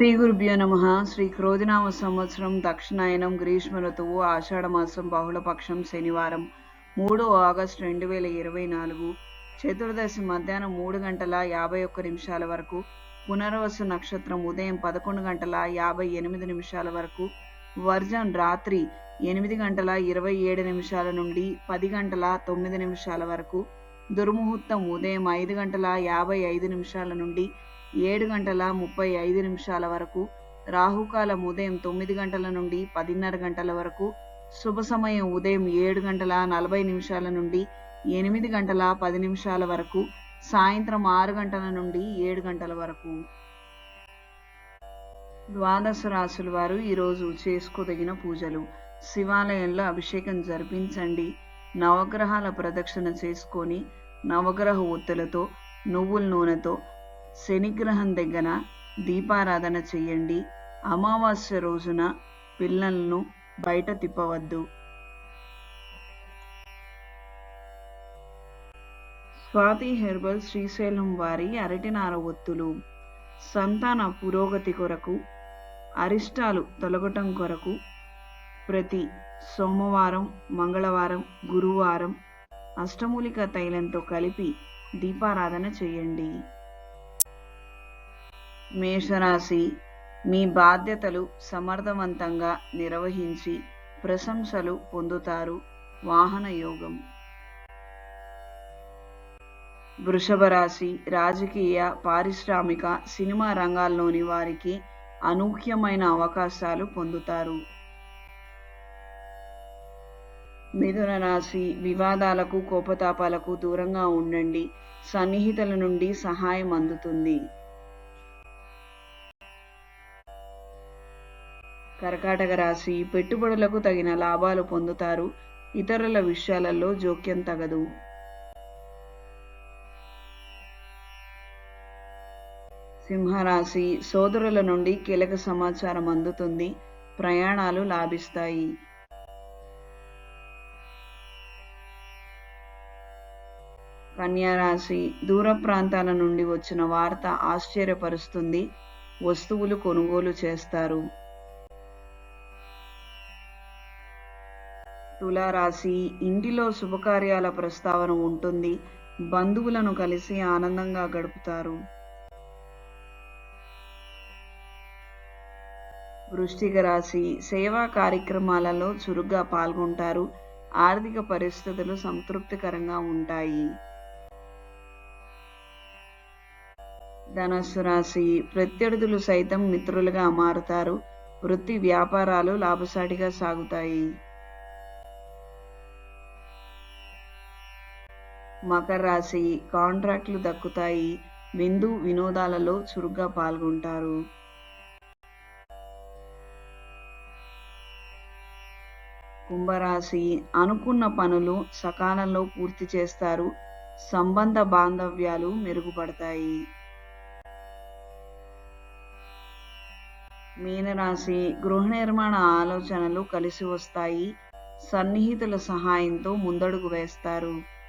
శ్రీ గురుభ్యో నమ. శ్రీ క్రోధినామ సంవత్సరం దక్షిణాయనం గ్రీష్మ ఋతువు ఆషాఢమాసం బహుళపక్షం శనివారం మూడు ఆగస్టు రెండు వేల ఇరవై నాలుగు చతుర్దశి మధ్యాహ్నం మూడు గంటల యాభై ఒక్క నిమిషాల వరకు పునర్వసు నక్షత్రం ఉదయం పదకొండు గంటల యాభై ఎనిమిది నిమిషాల వరకు వర్జం రాత్రి ఎనిమిది గంటల ఇరవై ఏడు నిమిషాల నుండి పది గంటల తొమ్మిది నిమిషాల వరకు దుర్ముహూర్తం ఉదయం ఐదు గంటల యాభై ఐదు నిమిషాల నుండి ఏడు గంటల ముప్పై ఐదు నిమిషాల వరకు రాహుకాలం ఉదయం తొమ్మిది గంటల నుండి పదిన్నర గంటల వరకు శుభ సమయం ఉదయం ఏడు గంటల నలభై నిమిషాల నుండి ఎనిమిది గంటల పది నిమిషాల వరకు సాయంత్రం ఆరు గంటల నుండి ఏడు గంటల వరకు. ద్వాదశ రాశుల వారు ఈరోజు చేసుకోదగిన పూజలు. శివాలయంలో అభిషేకం జరిపించండి. నవగ్రహాల ప్రదక్షిణ చేసుకొని నవగ్రహ ఒత్తులతో నువ్వుల నూనెతో శనిగ్రహం దగ్గర దీపారాధన చేయండి. అమావాస్య రోజున పిల్లలను బయట తిప్పవద్దు. స్వాతి హెర్బల్ శ్రీశైలం వారి అరటినార ఒత్తులు. సంతాన పురోగతి కొరకు అరిష్టాలు తొలగటం కొరకు ప్రతి సోమవారం మంగళవారం గురువారం అష్టమూలిక తైలంతో కలిపి దీపారాధన చేయండి. మేషరాశి మీ బాధ్యతలు సమర్థవంతంగా నిర్వహించి ప్రశంసలు పొందుతారు. వాహన యోగం. వృషభ రాశి రాజకీయ పారిశ్రామిక సినిమా రంగాల్లోని వారికి అనూహ్యమైన అవకాశాలు పొందుతారు. మిథున రాశి వివాదాలకు కోపతాపాలకు దూరంగా ఉండండి. సన్నిహితుల నుండి సహాయం అందుతుంది. కర్కాటక రాశి పెట్టుబడులకు తగిన లాభాలు పొందుతారు. ఇతరుల విషయాలలో జోక్యం తగదు. సింహరాశి సోదరుల నుండి కీలక సమాచారం అందుతుంది. ప్రయాణాలు లాభిస్తాయి. కన్యారాశి దూర ప్రాంతాల నుండి వచ్చిన వార్త ఆశ్చర్యపరుస్తుంది. వస్తువులు కొనుగోలు చేస్తారు. తులారాశి ఇంటిలో శుభకార్యాల ప్రస్తావన ఉంటుంది. బంధువులను కలిసి ఆనందంగా గడుపుతారు. వృష్టిక రాశి సేవా కార్యక్రమాలలో చురుగ్గా పాల్గొంటారు. ఆర్థిక పరిస్థితులు సంతృప్తికరంగా ఉంటాయి. ధనస్సు రాశి ప్రత్యర్థులు సైతం మిత్రులుగా మారుతారు. వృత్తి వ్యాపారాలు లాభసాటిగా సాగుతాయి. మకర రాశి కాంట్రాక్ట్లు దక్కుతాయి. విందు వినోదాలలో చురుగ్గా పాల్గొంటారు. కుంభరాశి అనుకున్న పనులు సకాలంలో పూర్తి చేస్తారు. సంబంధ బాంధవ్యాలు మెరుగుపడతాయి. మీనరాశి గృహ నిర్మాణ ఆలోచనలు కలిసి వస్తాయి. సన్నిహితుల సహాయంతో ముందడుగు వేస్తారు.